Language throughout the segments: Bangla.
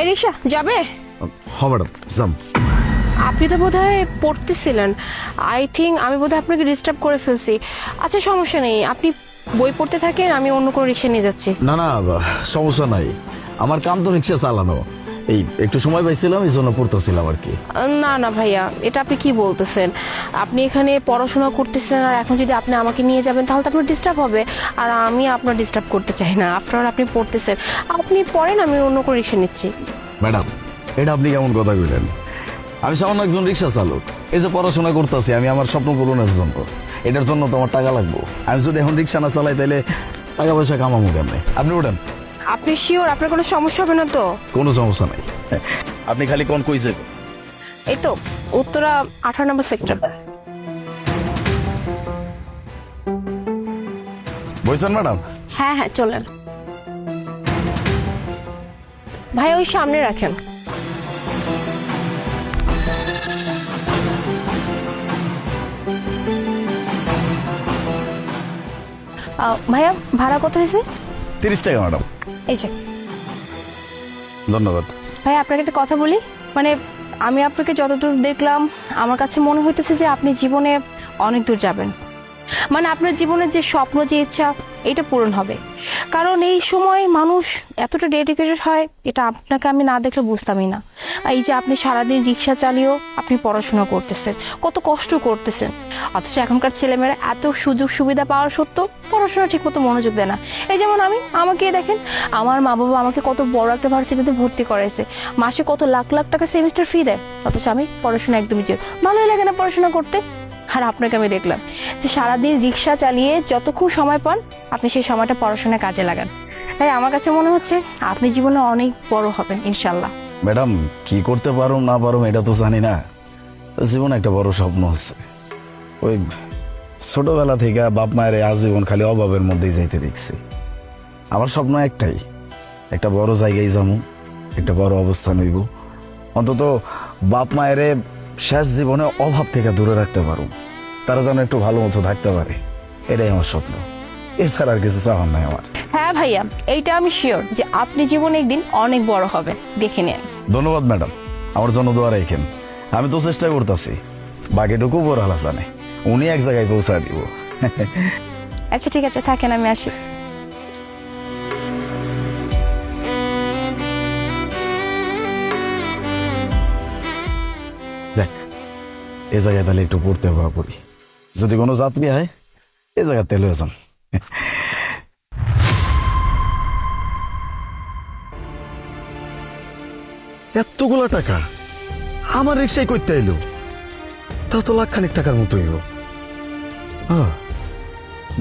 আই রিক্সা যাবে? হ ম্যাডাম যাম। আপনি তো বোধহয় পড়তেছিলেন। আই থিঙ্ক আমি বোধহয় আপনাকে ডিস্টার্ব করে ফেলছি। আচ্ছা সমস্যা নেই। আপনি বই পড়তে থাকেন আমি অন্য কোনো রিক্সা নিয়ে যাচ্ছি। না না সমস্যা নাই। আমার কাম তো রিক্সা চালানো। এই একটু সময় পাইছিলাম এই জন্য পড়তেছিলাম আর কি। না না ভাইয়া এটা আপনি কি বলতেছেন? আপনি এখানে পড়াশোনা করতেছেন আর এখন যদি আপনি আমাকে নিয়ে যাবেন তাহলে তো আপনার ডিস্টার্ব হবে। আর আমি আপনার ডিস্টার্ব করতে চাই না। আফটার আপনি পড়তেছেন। আপনি পড়েন আমি অন্য কোনো রিক্সা নিচ্ছি। ম্যাডাম এটা আপনি কেমন কথা কইলেন? আমি সামান্য একজন রিক্সা চালক। এই যে পড়াশোনা করতেছি আমি আমার স্বপ্ন পূরণের জন্য। এটার জন্য তো আমার টাকা লাগবে। আমি যদি এখন রিক্সা না চালাই তাহলে টাকা পয়সা কামাবো কেমনে? আপনি ওঠেন আপনি শিওর আপনার কোনো সমস্যা হবে না তো? কোনো সমস্যা নাই। আপনি খালি কোন কইছে এই তো উত্তরা আঠারো নম্বর সেক্টর বলছেন ম্যাডাম? হ্যাঁ হ্যাঁ চলেন। ভাই ওই সামনে রাখেন। ভাইয়া ভাড়া কত হয়েছে? তিরিশ টাকা ম্যাডাম। এই যে। ধন্যবাদ। ভাই আপনাকে একটা কথা বলি। মানে আমি আপনাকে যতদূর দেখলাম আমার কাছে মনে হইতেছে যে আপনি জীবনে অনেক দূর যাবেন। মানে আপনার জীবনের যে স্বপ্ন, যে ইচ্ছা, এটা পূরণ হবে। কারণ এই সময় মানুষ এতটা ডেডিকেটেড হয়, এটা আপনাকে আমি না দেখলে বুঝতামই না। এই যে আপনি সারাদিন রিক্সা চালিয়েও আপনি পড়াশোনা করতেছেন, কত কষ্ট করতেছেন। অথচ এখনকার ছেলেমেয়েরা এত সুযোগ সুবিধা পাওয়ার সত্ত্বেও পড়াশোনা ঠিকমতো মনোযোগ দেয় না। এই যেমন আমি, আমাকে দেখেন, আমার মা বাবা আমাকে কত বড় একটা ভার্সিটিতে ভর্তি করাইছে। মাসে কত লাখ লাখ টাকা সেমিস্টার ফি দেয়। অথচ আমি পড়াশোনা একদমই যে ভালোই লাগে না পড়াশোনা করতে। আর আপনাকে আমি দেখলাম যে সারাদিন রিক্সা চালিয়ে যতক্ষণ সময় পান, আপনি সেই সময়টা পড়াশোনায় কাজে লাগান। তাই আমার কাছে মনে হচ্ছে আপনি জীবনে অনেক বড় হবেন ইনশাল্লাহ ম্যাডাম, কি করতে পারো না পারো এটা তো জানি না। জীবনে একটা বড় স্বপ্ন আছে। ওই ছোটবেলা থেকে বাপ মায়ের আজীবন খালি অভাবের মধ্যেই যাইতে দেখছি। আমার স্বপ্ন একটাই, একটা বড় জায়গায় যাব একটা বড় অবস্থান হইব। অন্তত বাপ মায়ের শেষ জীবনে অভাব থেকে দূরে রাখতে পারো তারা যেন একটু ভালো মতো থাকতে পারে। এটাই আমার স্বপ্ন। এছাড়া আর কিছু চাওয়ার নাই আমার। হ্যাঁ ভাইয়া এইটা আমি শিওর যে আপনি জীবনে একদিন অনেক বড় হবে দেখে নেন। ধন্যবাদ ম্যাডাম। আমার জন্য দোয়া রাখেন। আমি তো চেষ্টা করতেছি। বাকিটুকু বড় হালা জানে। উনি এক জায়গায় পৌঁছা দিব। আচ্ছা ঠিক আছে থাকেন আমি আসি। এ জায়গায় তাহলে একটু পড়তে হওয়া পড়ি। যদি কোনো যাত্রী হয় এ জায়গায় তেল যান। এতগুলো টাকা আমার রিক্সায় করতে এলো তা তো লাখখানিক টাকার মতো আহ,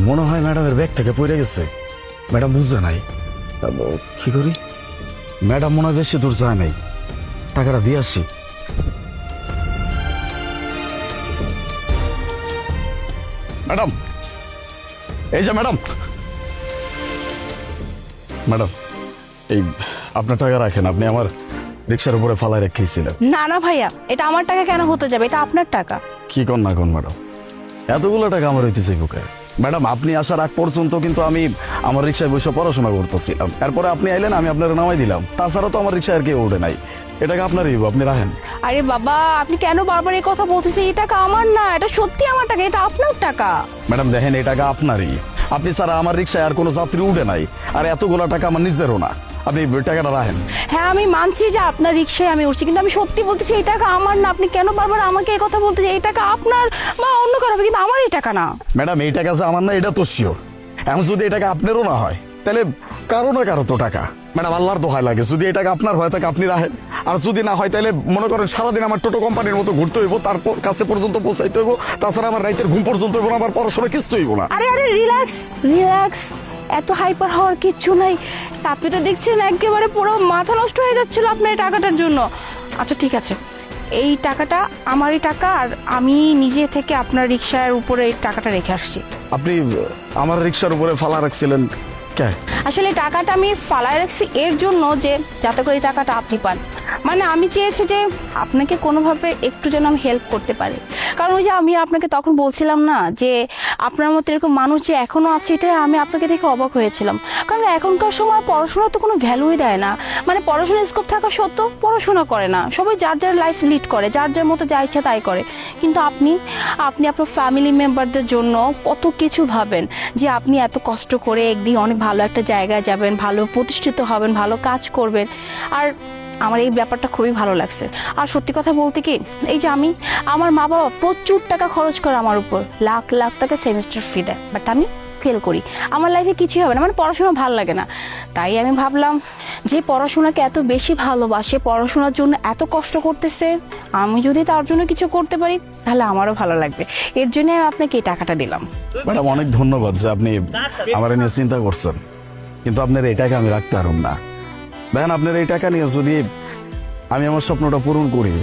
মনে হয় ম্যাডামের ব্যাগ থেকে পড়ে গেছে। ম্যাডাম বুঝছে নাই। কি করি? ম্যাডাম মনে হয় বেশি দূর যায় নাই। টাকাটা দিয়ে আসছি। ম্যাডাম। এই যে ম্যাডাম। ম্যাডাম এই আপনার টাকা রাখেন আপনি আমার রিক্সার উপরে ফালাই রেখেছিলেন। না না ভাইয়া এটা আমার টাকা কেন হতে যাবে? এটা আপনার টাকা। কি কর না কোন ম্যাডাম। এতগুলো টাকা আমার হইতেছে কোকে ম্যাডাম আপনি আসার আগ পর্যন্ত কিন্তু আমি আমার রিক্সায় বসে পড়াশোনা করতেছিলাম। এরপরে আপনি আইলেন আমি আপনার নামাই দিলাম। তাছাড়া তো আমার রিক্সায় আর কেউ ওঠে নাই। এটাকে আপনারই আপনি রাখেন। আরে বাবা আপনি কেন বারবার এই কথা বলতেছেন? এই টাকা আমার না এটা সত্যি আমার টাকা এটা আপনার টাকা। ম্যাডাম দেখেন এই টাকা আপনারই। আপনি ছাড়া আমার রিক্সায় আর কোনো যাত্রী উঠে নাই। আর এতগুলো টাকা আমার নিজেরও না। আপনি টাকাটা রাখেন। হ্যাঁ আমি মানছি যে আপনার রিক্সায় আমি উঠছি কিন্তু আমি সত্যি বলতেছি এই টাকা আমার না। আপনি কেন বারবার আমাকে এই কথা বলতেছি এই টাকা আপনার বা অন্য কারও হবে, কিন্তু আমার এই টাকা না। ম্যাডাম এই টাকা যে আমার না এটা তো শিওর এখন যদি এই টাকা আপনারও না হয় তাহলে কারও না কারও তো টাকা। ম্যাডাম আল্লাহর দোহায় লাগে যদি এই টাকা আপনার হয় তাকে আপনি রাখেন। আর যদি না হয় তাহলে মনে করেন সারাদিন আমার টোটো কোম্পানির মতো ঘুরতে হইব তারপর কাছে পর্যন্ত পৌঁছাইতে হইব তাছাড়া আমার রাইতের ঘুম পর্যন্ত হইব না আমার পড়াশোনা কিছু হইব না। আরে আরে রিল্যাক্স রিল্যাক্স এত হাইপার হওয়ার কিচ্ছু নাই। আপনি তো দেখছেন একেবারে পুরো মাথা নষ্ট হয়ে যাচ্ছিল আপনার এই টাকাটার জন্য। আচ্ছা ঠিক আছে। এই টাকাটা আমারই টাকা আর আমি নিজে থেকে আপনার রিক্সার উপরে এই টাকাটা রেখে আসছি। আপনি আমার রিক্সার উপরে ফালা রাখছিলেন। কে আসলে টাকাটা আমি ফালায় রাখছি এর জন্য যে যাতে করে টাকাটা আপনি পান। মানে আমি চেয়েছি যে আপনাকে কোনোভাবে একটু যেন আমি হেল্প করতে পারি। কারণ ওই যে আমি আপনাকে তখন বলছিলাম না যে আপনার মতো এরকম মানুষ যে এখনও আছে এটা আমি আপনাকে দেখে অবাক হয়েছিলাম। কারণ এখনকার সময় পড়াশোনা তো কোনো ভ্যালুই দেয় না। মানে পড়াশোনার স্কোপ থাকা সত্ত্বেও পড়াশোনা করে না। সবাই যার যার লাইফ লিড করে, যার যার মতো যা ইচ্ছা তাই করে। কিন্তু আপনি আপনি আপনার ফ্যামিলি মেম্বারদের জন্য কত কিছু ভাবেন যে আপনি এত কষ্ট করে একদিন অনেক ভালো একটা জায়গায় যাবেন, ভালো প্রতিষ্ঠিত হবেন, ভালো কাজ করবেন। আর আমার এই ব্যাপারটা খুবই ভালো লাগছে। আর সত্যি কথা বলতে কি এই যে আমি আমার মা বাবা প্রচুর টাকা খরচ করে আমার উপর লাখ লাখ টাকা সেমিস্টার ফি দেয়। বাট আমি ফেল করি। আমার লাইফে কিছুই হবে না মানে পড়াশোনা ভালো লাগে না। তাই আমি ভাবলাম যে পড়াশোনাকে এত বেশি ভালোবাসে পড়াশোনার জন্য এত কষ্ট করতেছে আমি যদি তার জন্য কিছু করতে পারি তাহলে আমারও ভালো লাগবে। এর জন্য আমি আপনাকে এই টাকাটা দিলাম। ম্যাডাম অনেক ধন্যবাদ যে আপনি আমার নিয়ে চিন্তা করছেন। কিন্তু আপনার এই টাকা আমি রাখতে পারুম না। দেখেন আপনার এই টাকা নিয়ে যদি আমি আমার স্বপ্নটা পূরণ করি